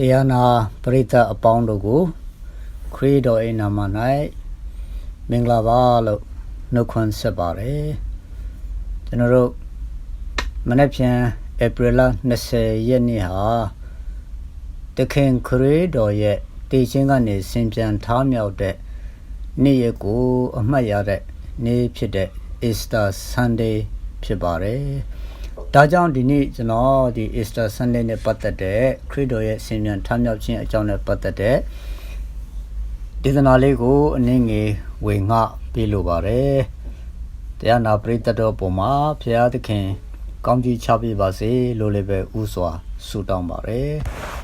တရားနာပရိသတ်အပေါင်းတို့ကို ခရစ်တော်၏နာမ၌မင်္ဂလာပါလို့နှုတ်ခွန်းဆက်ပါတယ်ကျွန်တော်တို့မနေ့ဖြန်ဧပြီလ20ရက်နေ့ဟာတခင်ခရစ်တော်ရဲ့တည်ခြင်းကနေဆင်ပြန်ထားမြောက်တဲ့နေ့ရက်ကို အမှတ်ရတဲ့နေ့ဖြစ်တဲ့ Easter Sunday ဖြစ်ပါတယ် ဒါကြောင့်ဒီနေ့ကျွန်တော်ဒီ Easter Sunday နဲ့ပတ်သက်တဲ့ခရစ်တော်ရဲ့ဆင်ပြန်ထမြောက်ခြင်းအကြောင်းနဲ့ပတ်သက်တဲ့ဒေသနာလေးကိုအနည်းငယ်ဝေငှပေးလိုပါတယ်။တရားနာပရိသတ်တော်ပုံမှာဖရာသခင် ကောင်းကြီးချပေးပါစေလို့လည်းပဲဥစွာဆုတောင်းပါတယ်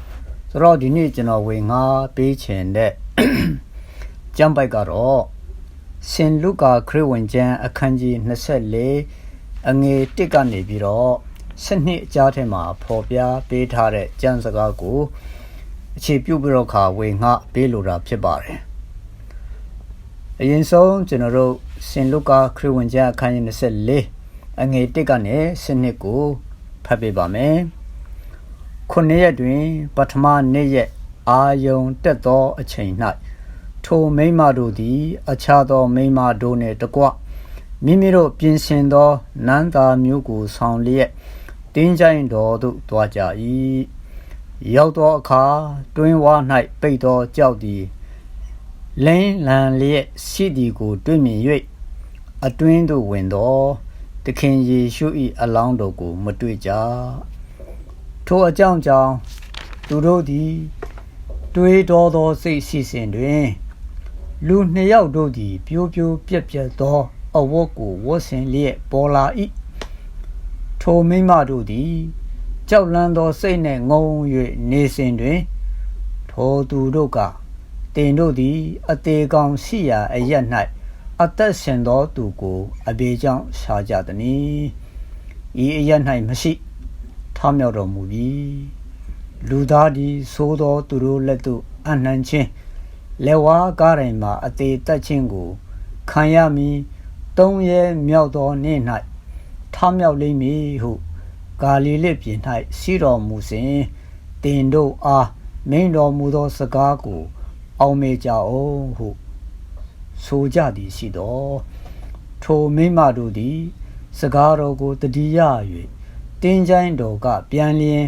။ဆိုတော့ဒီနေ့ကျွန်တော်ဝေငှပေးခြင်းတဲ့ကျမ်းပိုက်ကတော့ရှင်လုကာခရစ်ဝင်ကျမ်းအခန်းကြီး24 အငယ်1ကနေပြီးတော့7နှစ်အကြားထဲမှာဖော်ပြပေးထားတဲ့ကျမ်းစကားကိုအခြေပြုပြီးတော့ခါဝေငှပေးလိုတာဖြစ်ပါတယ်။အရင်ဆုံးကျွန်တော်တို့ရှင်လုကာခရစ်ဝင်ကျမ်းအခန်းကြီး24အငယ်1ကနေ7နှစ်ကိုဖတ်ပေးပါမယ်။ခုနှစ်ရက်တွင် ပထမနေ့ရက်အာယုံတက်သောအချိန်၌ထိုမိမတို့သည် အခြားသောမိမတို့နှင့်တကွ မိမိတို့ပြင်ဆင်သောနန်းသားမျိုးကိုဆောင်လျက်တင်းကြိုင်တော်သို့တွားကြ၏ရောက်သောအခါတွင်ဝါ၌ပိတ်သောကြောက်သည်လင်းလန်လျက်ရှိသည်ကိုတွေ့မြင်၍အတွင်းသို့ဝင်သောသခင်ယေရှု၏အလောင်းတော်ကိုမတွေ့ကြထိုအကြောင်းကြောင့်သူတို့သည်တွေးတော်သောစိတ်ရှိစဉ်တွင် လူနှစ်ယောက်တို့သည်ပြိုးပြိုးပြက်ပြက်သော အဝတ်ကိုဝတ်ဆင်လျက်ပေါ်လာ၏ထိုမိမတို့သည် ကြောက်လန့်သောစိတ်နှင့်ငုံ၍နေစဉ်တွင် ထိုသူတို့ကတင်တို့သည် အသေးကောင်ရှိရာအရ၌အသက်ရှင်သောသူကိုအဘေကြောင့်ရှာကြသည်။ဤအရ၌မရှိထမြောက်တော်မူပြီ။လူသားသည်သိုးသောသူတို့လက်သို့အနှံခြင်းလက်ဝါးကားတိုင်းမှာအသေးတက်ခြင်းကိုခံရမည် သုံးရဲမြောက်သောနေ့၌ထမြောက်လိမ့်မည်ဟုဂါလိလိပြင်၌စီတော်မူစဉ်တင်တို့အားမိန်တော်မူသောစကားကို အောင်မေကြအောင်ဟုဆိုကြသည်ရှိတော်ထိုမိမတို့သည် စကားတော်ကိုတတိယ၍တင်းချိုင်းတော်ကပြန်လျင်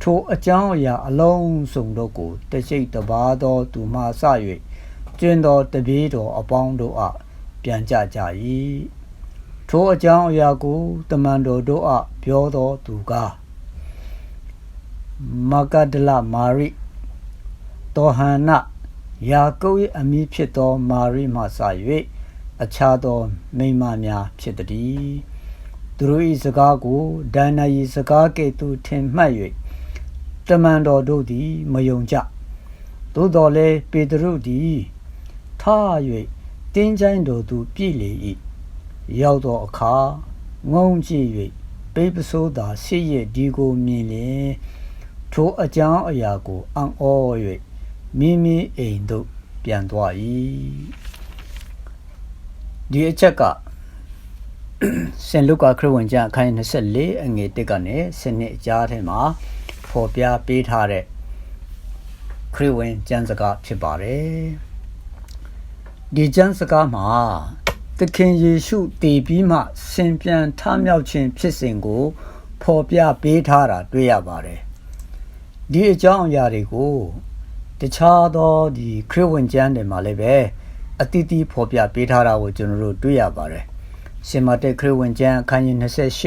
ထိုအကြောင်းအရာအလုံးစုံတို့ကိုတရှိတ်တပါသောသူမှဆ၍ကျင်းတော်တပြေးတော်အပေါင်းတို့အား ပြန်ကြကြ၏ထိုအကြောင်းအရာကိုတမန်တော်တို့အားပြောတော်သူကမကဒလမာရိတောဟန္နယာကုပ်၏အမိဖြစ်သောမာရိမှစ၍အခြားသောမိန်းမများဖြစ်သည်သူတို့၏စကားကိုဒဏ္ဍာရီစကားကဲ့သို့ထင်မှတ်၍တမန်တော်တို့သည်မယုံကြသို့တော်လည်းပေတရုသည်ထား၍ တင်းချိုင်းတော်သူပြည့်လေ၏ရောက်သောအခါငုံကြည့်၍ပိပစိုးသာရှိရဒီကိုမြင်လျင်ထိုအကြောင်းအရာကိုအံ့ဩ၍မိမိအိမ်သို့ပြန်သွား၏ဒီအချက်ကရှင်လုကာခရစ်ဝင်ကျမ်းအခန်း24အငယ်1ကနေ7နှစ်အကြားထဲမှာဖော်ပြပေးထားတဲ့ခရစ်ဝင်ကျမ်းစကားဖြစ်ပါတယ် ဒီကျမ်းစကားမှာသခင်ယေရှုတည်ပြီးမှဆင်ပြန်ထမြောက်ခြင်းဖြစ်စဉ်ကိုဖော်ပြပေးထားတာတွေ့ရပါတယ်ဒီအကြောင်းအရာတွေကိုတခြားသောဒီခရစ်ဝင်ကျမ်းတွေမှာလည်းပဲအတိအသီးဖော်ပြပေးထားတာကိုကျွန်တော်တို့တွေ့ရပါတယ်ရှင်မတက်ခရစ်ဝင်ကျမ်းအခန်းကြီး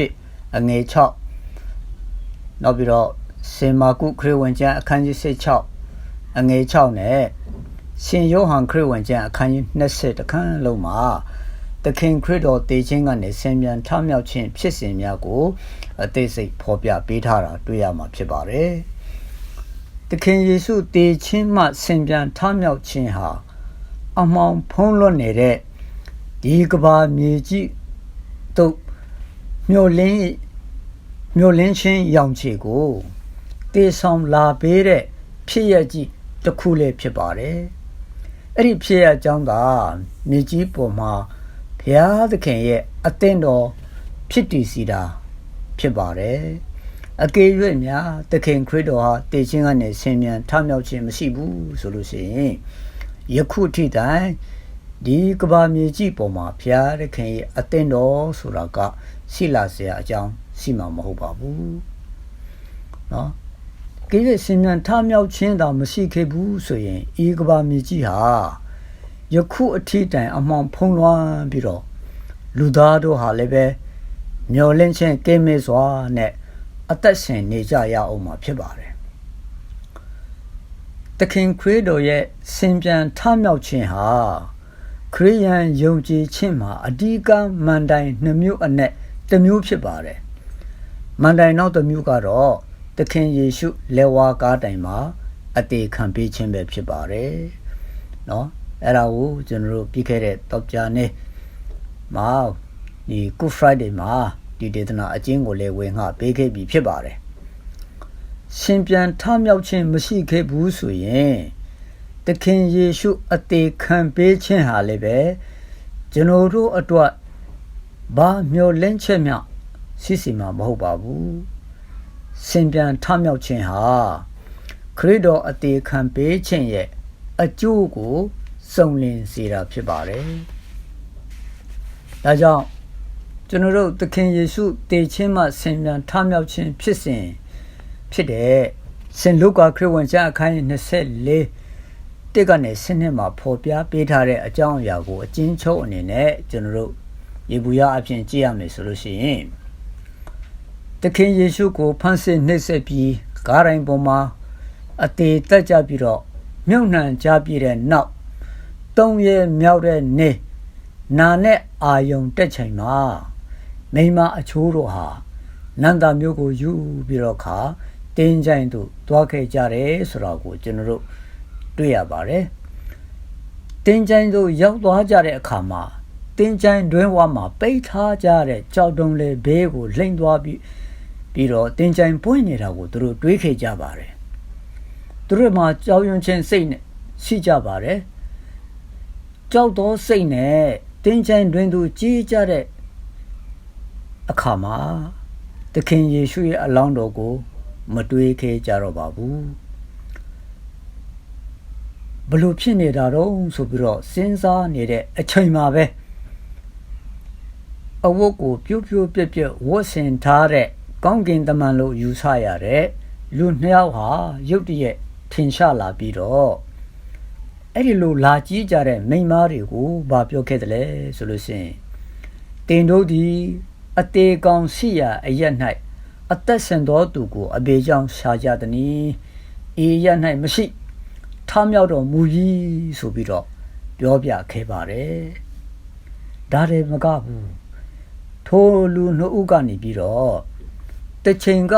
28အငယ်6နောက်ပြီးတော့ရှင်မာကုခရစ်ဝင်ကျမ်းအခန်းကြီး16အငယ်6နဲ့ ရှင်ယောဟန်ခရစ်ဝင်ကျမ်းအခန်းကြီး20တခန်းလုံးမှာသခင်ခရစ်တော်တည်ခြင်းကနေဆင်ပြန်ထမြောက်ခြင်းဖြစ်စဉ်များကိုအသေးစိတ်ဖော်ပြပေးထားတာတွေ့ရမှာဖြစ်ပါတယ်။သခင်ယေရှုတည်ခြင်းမှဆင်ပြန်ထမြောက်ခြင်းဟာအမောင်ဖုံးလွတ်နေတဲ့ဒီကဘာမြေကြီးတို့မြို့လင်းမြို့လင်းချင်းရောင်ခြေကိုတည်ဆောင်လာပေးတဲ့ဖြစ်ရကြီးတစ်ခုလည်းဖြစ်ပါတယ်။ အဲ့ဒီဖြစ်ရအကြောင်းကမြေကြီးပေါ်မှာဘုရားသခင်ရဲ့အသင်းတော်ဖြစ်တည်စီတာဖြစ်ပါတယ် အကယ်၍များသခင်ခရစ်တော်ဟာတည်ခြင်းကနေဆင်မြန်ထမြောက်ခြင်းမရှိဘူးဆိုလို့ရှိရင်ယခုထိတိုင်ဒီကဘာမြေကြီးပေါ်မှာဘုရားသခင်ရဲ့အသင်းတော်ဆိုတာကရှိလာเสียအကြောင်းရှိမှာမဟုတ်ပါဘူးเนาะ ကိလေဆင်မြန်ထမြောက်ခြင်းသာမရှိခဲ့ဘူးဆိုရင်ဤကဘာမြေကြီးဟာယခုအထိတိုင်အမှောင်ဖုံးလွှမ်းပြီးတော့လူသားတို့ဟာလည်းပဲမျောလင့်ခြင်းကင်းမဲ့စွာနဲ့အသက်ရှင်နေကြရအောင်မှာဖြစ်ပါတယ်။တခင်ခရစ်တော်ရဲ့စင်ပြန်ထမြောက်ခြင်းဟာခရိယန်ယုံကြည်ခြင်းမှာအဓိကမန်တိုင်နှမျိုးအနက်တစ်မျိုးဖြစ်ပါတယ်။မန်တိုင်နောက်တစ်မျိုးကတော့ သခင်ယေရှုလက်ဝါးကားတိုင်မှာအသေးခံပေးခြင်းပဲဖြစ်ပါတယ်။နော်အဲ့ဒါကိုကျွန်တော်တို့ပြီးခဲ့တဲ့တောက်ကြနေ့မှာဒီ Good Friday မှာဒီဒေသနာအကျဉ်းကိုလည်းဝင်ငှပေးခဲ့ပြီဖြစ်ပါတယ်။ရှင်ပြန်ထမြောက်ခြင်းမရှိခဲ့ဘူးဆိုရင်သခင်ယေရှုအသေးခံပေးခြင်းဟာလည်းပဲကျွန်တော်တို့အတွက်ဘာမျောလင့်ချက်မြရှိစီမှာမဟုတ်ပါဘူး။ ရှင်ပြန်ထမြောက်ခြင်းဟာခရစ်တော်အသေးခံပေးခြင်းရဲ့အကျိုးကိုစုံလင်စေတာဖြစ်ပါတယ်။ဒါကြောင့်ကျွန်တော်တို့သခင်ယေရှုတည်ခြင်းမှဆင်ပြန်ထမြောက်ခြင်းဖြစ်စဉ်ဖြစ်တဲ့ရှင်လုကာခရစ်ဝင်ကျမ်းအခန်း24တက်ကနေစနစ်မှာဖော်ပြပေးထားတဲ့အကြောင်းအရာကိုအကျဉ်းချုပ်အနေနဲ့ကျွန်တော်တို့ယေဘူယအဖြစ်ကြည့်ရမယ်ဆိုလို့ရှိရင် သခင်ယေရှုကိုဖန်ဆင်းနှိပ်စက်ပြီးကားတိုင်းပေါ်မှာအသေးတက်ကြပြီးတော့မြုပ်နှံကြပြီးတဲ့နောက်သုံးရဲမြောက်တဲ့နေ့နာနဲ့အာယုံတက်ချိန်မှာမိမအချိုးတို့ဟာနန္တာမျိုးကိုယူပြီးတော့ခါတင်းကြိုင်တို့တွားခဲ့ကြတယ်ဆိုတော့ကိုကျွန်တော်တို့တွေ့ရပါတယ်တင်းကြိုင်တို့ရောက်သွားကြတဲ့အခါမှာတင်းကြိုင်တွင်းဝါမှာပိတ်ထားကြတဲ့ကြောက်တုံးလေးဘေးကိုလိမ့်သွားပြီး ပြီးတော့တင်းကြိုင်ပွင့်နေတာကိုသူတို့တွေးခဲ့ကြပါတယ်သူတို့မှာကြောက်ရွံ့ခြင်းစိတ်နဲ့ရှိကြပါတယ်ကြောက်သောစိတ်နဲ့တင်းကြိုင်တွင်သူကြီးကြတဲ့အခါမှာသခင်ယေရှုရဲ့အလောင်းတော်ကို မတွေးခဲ့ကြတော့ပါဘူးဘလို့ဖြစ်နေတာတော့ဆိုပြီးတော့စဉ်းစားနေတဲ့အချိန်မှာပဲအဝတ်ကိုပြုတ်ပြုတ်ပြက်ပြက်ဝတ်ဆင်ထားတဲ့ ကောင်းကင်တမန်လို့ယူဆရတဲ့လူနှစ်ယောက်ဟာရုတ်တရက်ထင်ရှားလာပြီးတော့အဲ့ဒီလိုလာကြီးကြတဲ့မိန်းမတွေကိုဘာပြောခဲ့တယ်လဲဆိုလို့ရှိရင်တင်တို့ဒီအသေးကောင်ရှိရာအရက်၌အသက်ရှင်သောသူကိုအဘေကြောင့်ရှာကြသည်။အေရက်၌မရှိထမြောက်တော်မူကြီးဆိုပြီးတော့ပြောပြခဲ့ပါတယ်။ဒါတွေမကဘူး။ထိုလူနှစ်ဦးကနေပြီးတော့ တချိန်က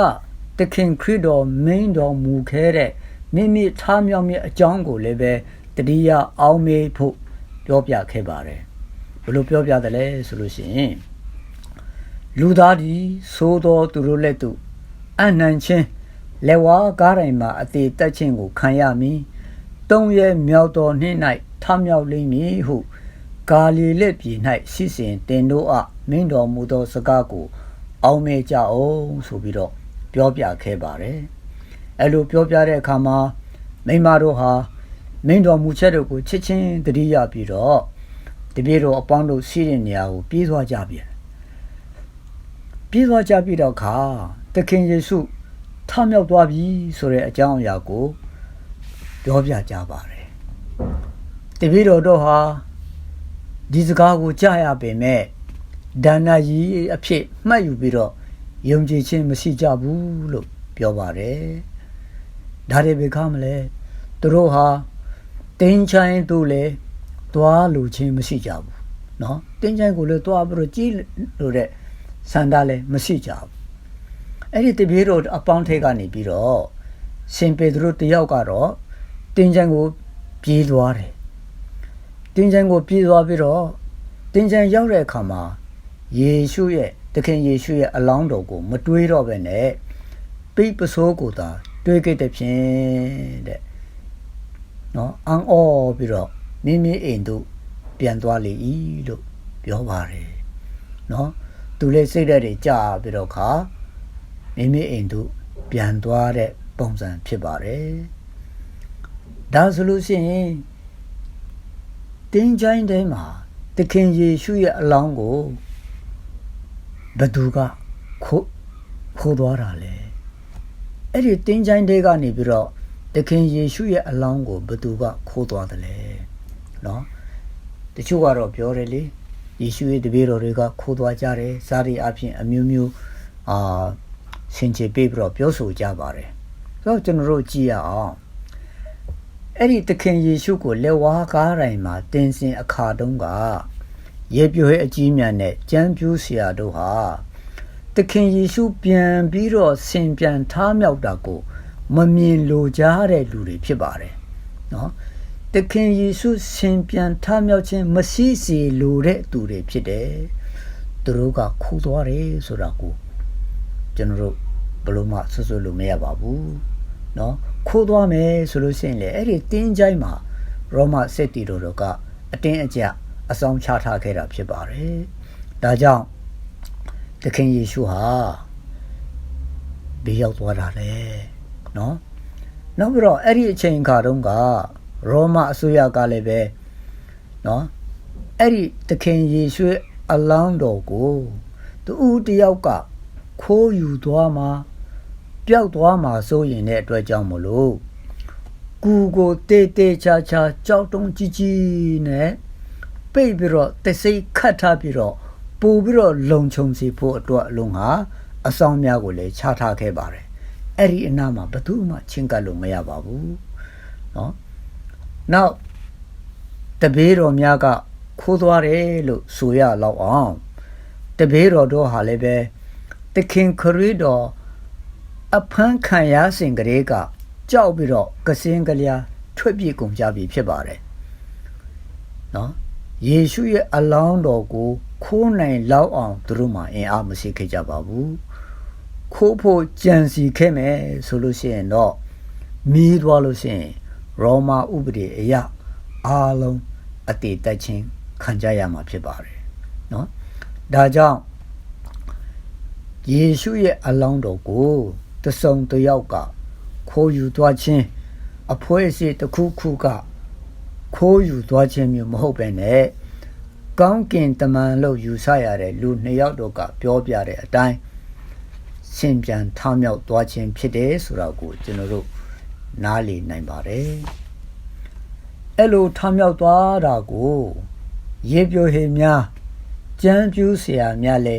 တခင်ခရစ်တော်မင်းတော်မူခဲ့တဲ့မိမိထမြောက်မြအကြောင်းကိုလည်းပဲတတိယအောင်မေးဖို့ပြောပြခဲ့ပါတယ်။ဘယ်လိုပြောပြတယ်လဲဆိုလို့ရှိရင်လူသားသည်သိုးသောသူတို့လက်သို့အနှံချင်းလက်ဝါးကားတိုင်းမှာအသေးတက်ခြင်းကိုခံရမည်တုံးရဲ့မြောက်တော်နှင့်၌ထမြောက်လိမ့်မည်ဟုဂါလီလက်ပြည်၌ရှိစဉ်တင်တို့အမင်းတော်မူသောစကားကို အောင်းမဲကြအောင်ဆိုပြီးတော့ပြောပြခဲ့ပါတယ်အဲ့လိုပြောပြတဲ့အခါမှာမိမတို့ဟာမင်းတော်မူချက်တို့ကိုချစ်ချင်းတတိယပြီးတော့တပည့်တော်အပေါင်းတို့စီးတဲ့နေရာကိုပြေးသွားကြပြန်ပြေးသွားကြပြီးတော့ခါသခင်ယေရှုထမြောက်သွားပြီဆိုတဲ့အကြောင်းအရာကိုပြောပြကြပါတယ်တပည့်တော်တို့ဟာဒီစကားကိုကြားရပေမဲ့ ဒါနာကြီးအဖြစ်မှတ်ယူပြီးတော့ယုံကြည်ခြင်းမရှိကြဘူးလို့ပြောပါတယ်။ဒါတွေဘယ်ခါမလဲ။သူတို့ဟာတင်းချိုင်းတို့လည်းသွားလိုခြင်းမရှိကြဘူး။နော်။တင်းချိုင်းကိုလည်းသွားပြီးတော့ကြီးလို့တဲ့စန္ဒလည်းမရှိကြဘူး။အဲ့ဒီတပြေတော်အပေါင်းထဲကနေပြီးတော့ရှင်ပေသူတို့တယောက်ကတော့တင်းချိုင်းကိုပြေးသွားတယ်။တင်းချိုင်းကိုပြေးသွားပြီးတော့တင်းချိုင်းရောက်တဲ့အခါမှာ ယေရှုရဲ့သခင်ယေရှုရဲ့အလောင်းတော်ကို မတွေးတော့ပဲနဲ့ပိပစိုးကိုသာတွေးခဲ့တဲ့ဖြင့်တဲ့နော်အံ့ဩပြီးတော့မိမိအိမ်တို့ပြန်သွားလေ၏လို့ပြောပါတယ်နော်သူလည်းစိတ်ဓာတ်တွေကြာပြီးတော့ခါမိမိအိမ်သို့ပြန်သွားတဲ့ပုံစံဖြစ်ပါတယ်ဒါဆိုလို့ရှိရင်တင်းချိုင်းထဲမှာသခင်ယေရှုရဲ့အလောင်းကို ဘသူကခိုးခိုးသွားတာလဲအဲ့ဒီတင်းချိုင်းတဲကနေပြီးတော့သခင်ယေရှုရဲ့အလောင်းကိုဘသူကခိုးသွားတယ်လဲနော်တချို့ကတော့ပြောတယ်လေယေရှုရဲ့တပည့်တော်တွေကခိုးသွားကြတယ်ဇာတိအဖြစ်အမျိုးမျိုးအာဆင်ခြေပေးပြီးတော့ပြောဆိုကြပါတယ်ဆိုတော့ကျွန်တော်တို့ကြည့်ရအောင်အဲ့ဒီသခင်ယေရှုကိုလက်ဝါးကားတိုင်းမှာတင်စင်အခါတုန်းက ရေပြိုရဲအကြီးမြတ်နဲ့ကြံပြူးဆရာတို့ဟာသခင်ယေရှုပြန်ပြီးတော့ဆင်ပြန်ထားမြောက်တာကိုမမြင်လိုကြတဲ့လူတွေဖြစ်ပါတယ်။နော်။သခင်ယေရှုဆင်ပြန်ထမြောက်ခြင်းမရှိစေလိုတဲ့သူတွေဖြစ်တယ်။သူတို့ကခိုးသွားတယ်ဆိုတာကိုကျွန်တော်တို့ဘလို့မှဆွဆွလို့မရပါဘူး။နော်။ခိုးသွားမယ်ဆိုလို့ရှိရင်လေအဲ့ဒီတင်းကြိုင်းမှာရောမစစ်တီတို့ကအတင်းအကျပ် အဆောင်ချထားခဲ့တာဖြစ်ပါတယ်။ဒါကြောင့်သခင်ယေရှုဟာဘေးရောက်သွားတာလေနော်။နောက်ပြီးတော့အဲ့ဒီအချိန်အခါတုန်းကရောမအစိုးရကလည်းပဲနော်အဲ့ဒီသခင်ယေရှုအလောင်းတော်ကိုသူဦးတယောက်ကခိုးယူသွားမှာပျောက်သွားမှာဆိုရင်တဲ့အတွက်ကြောင့်မလို့ကူကိုတေးတေးချာချာကြောက်တုံးကြီးကြီးနဲ့ ပိတ်ပြီးတော့တစိခတ်ထားပြီးတော့ပို့ပြီးတော့လုံခြုံစီဖို့အတွက်အလုံးဟာအဆောင်များကိုလည်းချထားခဲ့ပါတယ်အဲ့ဒီအနားမှာဘယ်သူမှချင်းကပ်လို့မရပါဘူးเนาะနောက်တဘေးတော်များကခိုးသွားတယ်လို့ဆိုရလောက်အောင်တဘေးတော်တို့ဟာလည်းပဲတခင်ခရစ်တော်အဖမ်းခံရစဉ်ကလေးကကြောက်ပြီးတော့ကစင်းကလျာထွက်ပြေးကုန်ကြပြီဖြစ်ပါတယ်နော် ယေရှုရဲ့အလောင်းတော်ကို ခိုးနိုင်လောက်အောင်သူတို့မှအင်အားမရှိခဲ့ကြပါဘူးခိုးဖို့ကြံစီခဲ့မယ်ဆိုလို့ရှိရင်တော့မီးသွားလို့ရှိရင်ရောမာဥပဒေအရအားလုံးအတေတက်ချင်းခံကြရမှာဖြစ်ပါတယ်နော်ဒါကြောင့်ယေရှုရဲ့အလောင်းတော်ကိုတစုံတစ်ယောက်ကခိုးယူသွားခြင်းအဖွဲအစီတစ်ခုခုက ခိုးယူသွားခြင်းမျိုးမဟုတ်ပဲနဲ့ကောင်းကင်တမန်လို့ယူဆရတဲ့လူနှစ်ယောက်တို့ကပြောပြတဲ့အတိုင်းရှင်ပြန်ထမြောက်သွားခြင်းဖြစ်တယ်ဆိုတော့ကိုကျွန်တော်တို့နားလည်နိုင်ပါတယ်အဲ့လိုထမြောက်သွားတာကိုရေပြိုဟေများကြမ်းပြူးဆရာများလဲ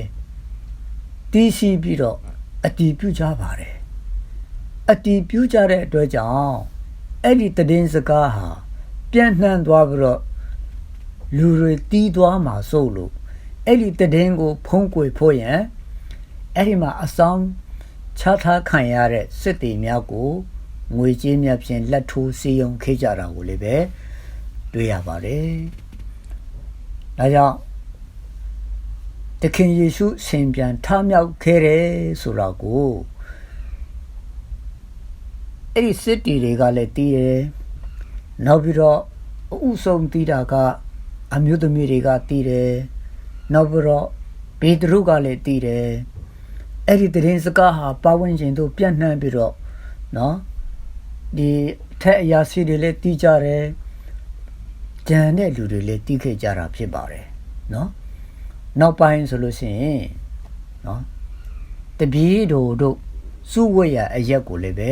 တီးရှိပြီးတော့အတီးပြူကြပါတယ်အတီးပြူကြတဲ့အတွက်ကြောင့်အဲ့ဒီတည်င်းစကားဟာ ပြန့်နှံ့သွားပြီးတော့လူတွေတီးသွားမှာစိုးလို့အဲ့ဒီတည်င်းကို ဖုံးကွယ်ဖို့ရန်အဲ့ဒီမှာအဆောင်ချထားခံရတဲ့စစ်တီများကိုငွေကြေးများဖြင့်လက်ထိုးစီယုံခေးကြတာကိုလည်းပဲတွေ့ရပါတယ်။ဒါကြောင့်တခင်ယေရှုဆင်ပြန်ထမြောက်ခဲ့တယ်ဆိုတော့ကိုအဲ့ဒီစစ်တီတွေကလည်းတီးတယ်။ နောက်ပြီးတော့အဥဆုံးတီးတာကအမျိုးသမီးတွေကတီးတယ်။နောက်ပြီးတော့ပေတရုကလည်းတီးတယ်။အဲ့ဒီတရင်စကားဟာပါဝင်ခြင်းတို့ပြန့်နှံ့ပြီးတော့နော်ဒီထက်အရာစီတွေလည်းတီးကြတယ်ကြံတဲ့လူတွေလည်းတီးခဲ့ကြတာဖြစ်ပါတယ်နော်နောက်ပိုင်းဆိုလို့ရှိရင်နော်တပည့်တော်တို့စုဝတ်ရအရက်ကိုလည်းပဲ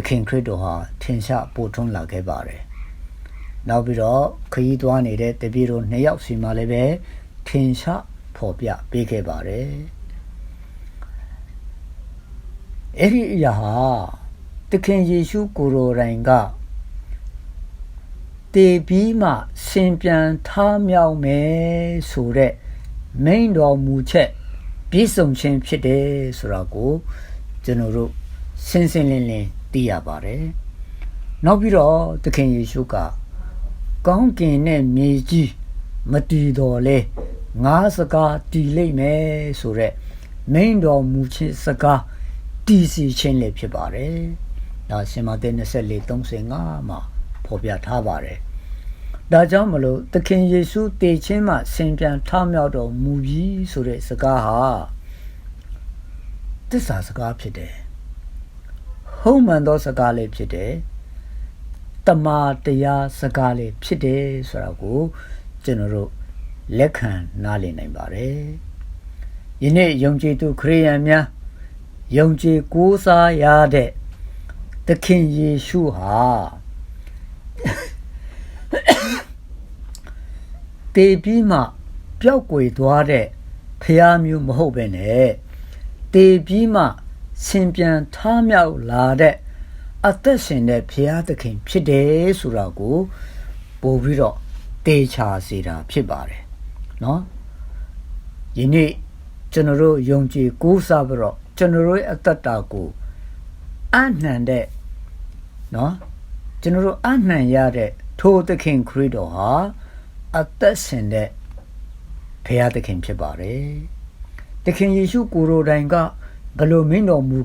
တခင်ခရစ်တော်ဟာထင်ရှားပို့ထွန်းလာခဲ့ပါတယ်နောက်ပြီးတော့ခရီးသွားနေတဲ့တပည့်တော်နှစ်ယောက်စီမှာလည်းပဲထင်ရှားဖော်ပြပေးခဲ့ပါတယ်အဲ့ဒီအရာဟာသခင်ယေရှုကိုယ်တော်တိုင်ကတေပြီးမှဆင်ပြန်ထားမြောက်မယ်ဆိုတဲ့မိန်တော်မူချက်ပြည့်စုံခြင်းဖြစ်တယ်ဆိုတာကိုကျွန်တော်တို့ရှင်းရှင်းလင်းလင်း သိရပါတယ်။နောက်ပြီးတော့သခင်ယေရှုကကောင်းကင်နဲ့မြေကြီးမတည်တော်လဲငါးစကားတည်လိမ့်မယ်ဆိုတဲ့မိန်တော်မူခြင်းစကားတည်စီခြင်းလည်းဖြစ်ပါတယ်။ဒါရှင်မဿဲ24 35မှာဖော်ပြထားပါတယ်။ဒါကြောင့်မလို့သခင်ယေရှုတည်ခြင်းမှဆင်ပြန်ထမြောက်တော်မူပြီဆိုတဲ့စကားဟာသစ္စာစကားဖြစ်တယ် ဟုတ်မှန်သောစကားလေးဖြစ်တယ်တမာတရားစကားလေးဖြစ်တယ်ဆိုတာကိုကျွန်တော်တို့လက်ခံနားလည်နိုင်ပါတယ်ယနေ့ယုံကြည်သူခရိယန်များယုံကြည်ကိုးစားရတဲ့သခင်ယေရှုဟာတေပြီးမှပျောက်ကွယ်သွားတဲ့ဖျားမျိုးမဟုတ်ပဲနဲ့တေပြီးမှ ဆင်ပြန်ထားမြောက်လာတဲ့အသက်ရှင်တဲ့ဖျားသခင်ဖြစ်တယ်ဆိုတာကိုပို့ပြီးတော့တေချာစေတာဖြစ်ပါတယ်เนาะယနေ့ကျွန်တော်တို့ယုံကြည်ကိုးစားပြီးတော့ကျွန်တော်တို့ရဲ့အသက်တာကိုအနှံတဲ့เนาะကျွန်တော်တို့အနှံရတဲ့ထိုသခင်ခရစ်တော်ဟာအသက်ရှင်တဲ့ဘုရားသခင်ဖြစ်ပါတယ်။သခင်ယေရှုကိုယ်တော်တိုင်က ဘယ်လိုမင်းတော်မူ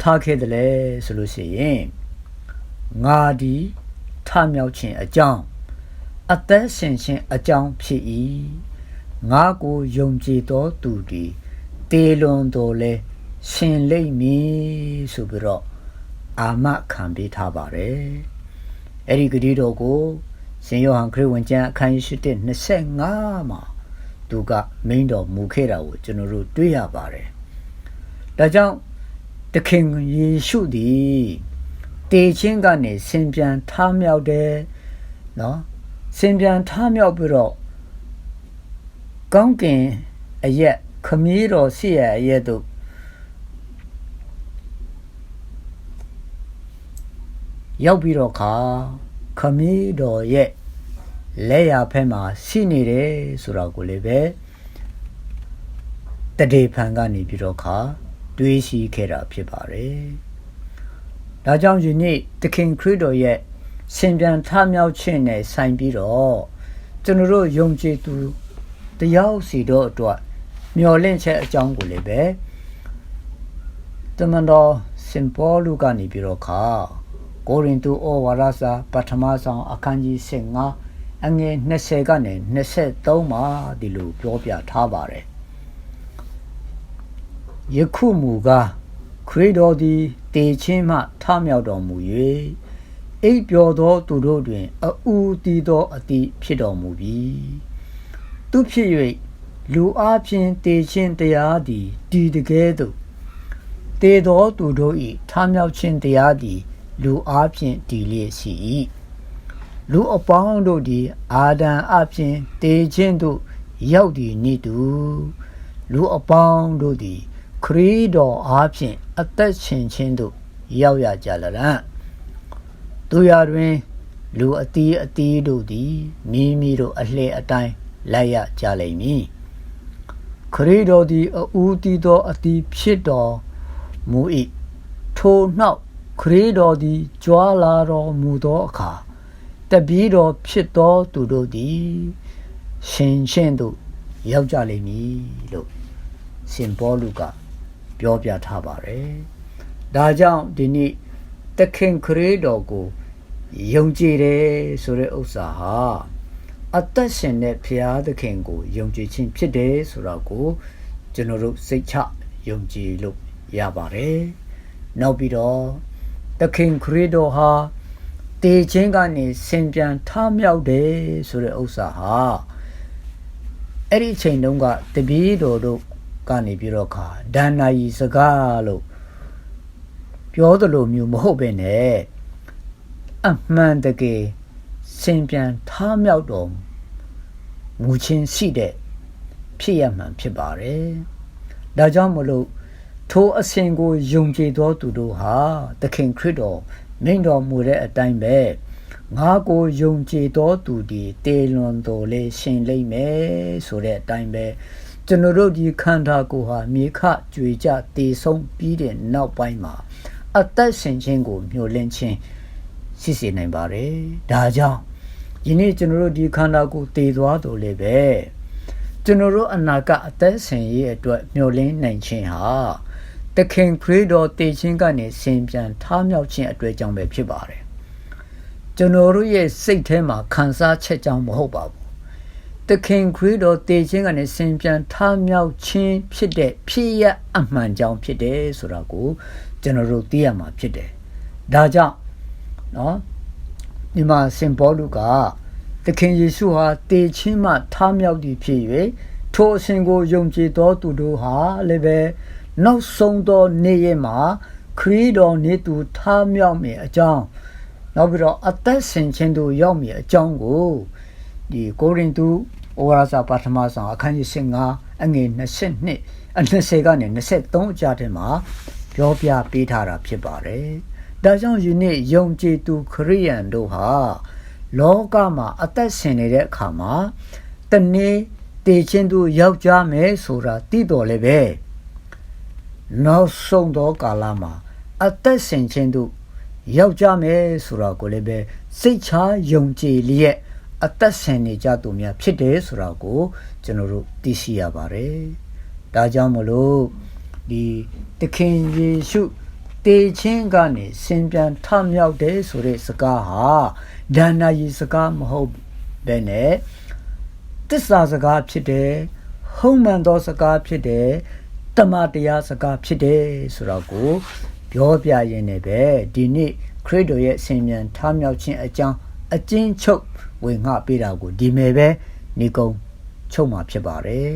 ထားခဲ့တယ်လဲဆိုလို့ရှိရင်ငါဒီထမြောက်ခြင်းအကြောင်းအသက်ရှင်ခြင်းအကြောင်းဖြစ်၏ငါကိုယုံကြည်သောသူသည်တေလွန်တော်လဲရှင်လိမ့်မည်ဆိုပြီးတော့အာမခံပေးထားပါတယ်အဲ့ဒီဂတိတော်ကိုရှင်ယောဟန်ခရစ်ဝင်ကျမ်းအခန်းကြီး7 25မှာသူကမိန်တော်မူခဲ့တာကိုကျွန်တော်တို့တွေ့ရပါတယ် ဒါကြောင့်တခင်ယေရှုသည်တေချင်းကနေဆင်ပြန်ထားမြောက်တယ်နော်ဆင်ပြန်ထားမြောက်ပြီးတော့ကောင်းကင်အရက်ခမည်းတော်ဆစ်ရအရက်တို့ရောက်ပြီးတော့ခါခမည်းတော်ရဲ့လက်ရဖက်မှာရှိနေတယ်ဆိုတော့ကိုလည်းပဲတတေဖန်ကနေပြီးတော့ခါ တွေးရှိခဲ့တာဖြစ်ပါတယ်။ဒါကြောင့်ယနေ့သခင်ခရစ်တော်ရဲ့ရှင်ပြန်ထမြောက်ခြင်းနဲ့ဆိုင်ပြီးတော့ကျွန်တော်တို့ယုံကြည်သူတယောက်စီတို့အတွက်မျှော်လင့်ချက်အကြောင်းကိုလည်းပဲတမန်တော်စင်ပေါ်လူကနေပြီးတော့ခါကိုရင်တူဩဝါဒစာပထမဆောင်အခန်းကြီး15အငယ်20ကနေ23မှာဒီလိုပြောပြထားပါတယ် ယခုမူကားခရစ်တော်သည်တေချင်းမှထမြောက်တော်မူ၍အိပ်ပျော်သောသူတို့တွင်အူတည်သောအတိဖြစ်တော်မူပြီသူဖြစ်၍လူအားဖြင့်တေချင်းတရားသည်တည်တကယ်သို့တေသောသူတို့၏ထမြောက်ခြင်းတရားသည် လူအားဖြင့်တည်လျက်ရှိ၏လူအပေါင်းတို့သည် အာဒံအဖြင့်တေခြင်းသို့ရောက်သည်နိတူလူအပေါင်းတို့သည် ခရီးတော်အားဖြင့်အသက်ရှင်ခြင်းသို့ရောက်ရကြလရန်သူရတွင်လူအတီးအတီးတို့သည်မိမိတို့အလှဲ့အတိုင်းလိုက်ရကြလိမ့်မည်ခရီးတော်သည်အူတီသောအတီးဖြစ်တော်မူ၏ထိုနောက်ခရီးတော်သည်ကြွားလာတော်မူသောအခါတပည့်တော်ဖြစ်သောသူတို့သည်ရှင်ရှင်းသို့ရောက်ကြလိမ့်မည်လို့ရှင်ပေါလုက ပြောပြထားပါတယ်။ဒါကြောင့်ဒီနေ့တခင်ခရီးတော်ကိုယုံကြည်တယ်ဆိုတဲ့ဥစ္စာဟာအသက်ရှင်တဲ့ဖရာသခင်ကိုယုံကြည်ခြင်းဖြစ်တယ်ဆိုတော့ကိုကျွန်တော်တို့စိတ်ချယုံကြည်လို့ရပါတယ်။နောက်ပြီးတော့သခင်ခရစ်တော်ဟာတေခြင်းကနေဆင်ပြန်ထမြောက်တယ်ဆိုတဲ့ဥစ္စာဟာအဲ့ဒီအချိန်တုန်းကတပည့်တော်တို့ ကနေပြီးတော့ခါဒဏ္ဍာရီစကားလို့ပြောသလိုမျိုးမဟုတ်ပဲနဲ့အမှန်တကယ်စင်ပြန်ထားမြောက်တော်မူချင်းရှိတဲ့ဖြစ်ရမှန်ဖြစ်ပါတယ်။ဒါကြောင့်မလို့ထိုအစဉ်ကိုယုံကြည်သောသူတို့ဟာသခင်ခရစ်တော်မိန်တော်မူတဲ့အတိုင်းပဲငါကိုယုံကြည်သောသူဒီတေလွန်တော်လေးရှင်လိမ့်မယ်ဆိုတဲ့အတိုင်းပဲ ကျွန်တော်တို့ဒီခန္ဓာကိုယ်ဟာမြေခကြွေကြတည်ဆုံးပြီးတဲ့နောက်ပိုင်းမှာ အသက်ရှင်ခြင်းကိုမျှော်လင့်ခြင်းရှိစေနိုင်ပါတယ်။ဒါကြောင့်ယနေ့ကျွန်တော်တို့ဒီခန္ဓာကိုယ်တည်သွားတော်လေပဲကျွန်တော်တို့အနာကအသက်ရှင်ရေးအတွက်မျှော်လင့်နိုင်ခြင်းဟာတခင်ခရစ်တော်တည်ခြင်းကနေဆင်ပြန်ထားမြောက်ခြင်းအတွေ့အကြုံပဲဖြစ်ပါတယ်။ကျွန်တော်တို့ရဲ့စိတ်ထဲမှာခံစားချက်ကြောင့်မဟုတ်ပါဘူး။ သခင်ခရစ်တော်တည်ခြင်းကနေစင်ပြန်ထမြောက်ခြင်းဖြစ်တဲ့ဖြစ်ရအမှန်ကြောင်းဖြစ်တယ်ဆိုတာကိုကျွန်တော်တို့သိရမှာဖြစ်တယ်ဒါကြောင့်နော်ဒီမှာစင်ပေါလုကသခင်ယေရှုဟာတည်ခြင်းမှထမြောက်သည်ဖြစ်၍ထိုအစဉ်ကိုယုံကြည်သောသူတို့ဟာလည်းပဲနောက်ဆုံးသောနေ့ရက်မှာခရစ်တော်နေသူထမြောက်မည်အကြောင်းနောက်ပြီးတော့အသက်ရှင်ခြင်းတို့ရောက်မည်အကြောင်းကို ဒီကိုရိန္သုဩဝါဒစာပထမဆောင်အခန်းကြီး15အငယ်22အ20ကနေ23အကြားထဲမှာပြောပြပေးထားတာဖြစ်ပါတယ်။ဒါကြောင့်ယနေ့ယုံကြည်သူခရိယန်တို့ဟာလောကမှာအသက်ရှင်နေတဲ့အခါမှာတနေ့တည်ခြင်းသူယောက်ျားမယ်ဆိုတာသိတော်လည်းပဲနောက်ဆုံးသောကာလမှာအသက်ရှင်ခြင်းသူယောက်ျားမယ်ဆိုတာကိုလည်းပဲစိတ်ချယုံကြည်လျက် အသက်ရှင်နေကြသူများဖြစ်တယ်ဆိုတာကိုကျွန်တော်တို့သိရှိရပါတယ်။ဒါကြောင့်မလို့ဒီသခင်ယေရှုတေခြင်းကနေစင်ပြန်ထမြောက်တယ်ဆိုတဲ့စကားဟာဒါနာယီစကားမဟုတ်ဘဲနဲ့တစ္ဆာစကားဖြစ်တယ်ဟုံးမှန်သောစကားဖြစ်တယ်တမန်တရားစကားဖြစ်တယ်ဆိုတော့ကိုပြောပြရင်းနဲ့ပဲဒီနေ့ခရစ်တော်ရဲ့ဆင်မြန်ထမြောက်ခြင်းအကြောင်းအကျဉ်းချုပ် ဝင်ငှပေးတာကိုဒီမဲ့ပဲနေကုံချုပ်မှာဖြစ်ပါတယ်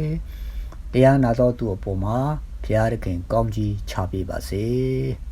တရားနာတော်သူအပေါ်မှာဘုရားသခင်ကောင်းကြီးချပေးပါစေ။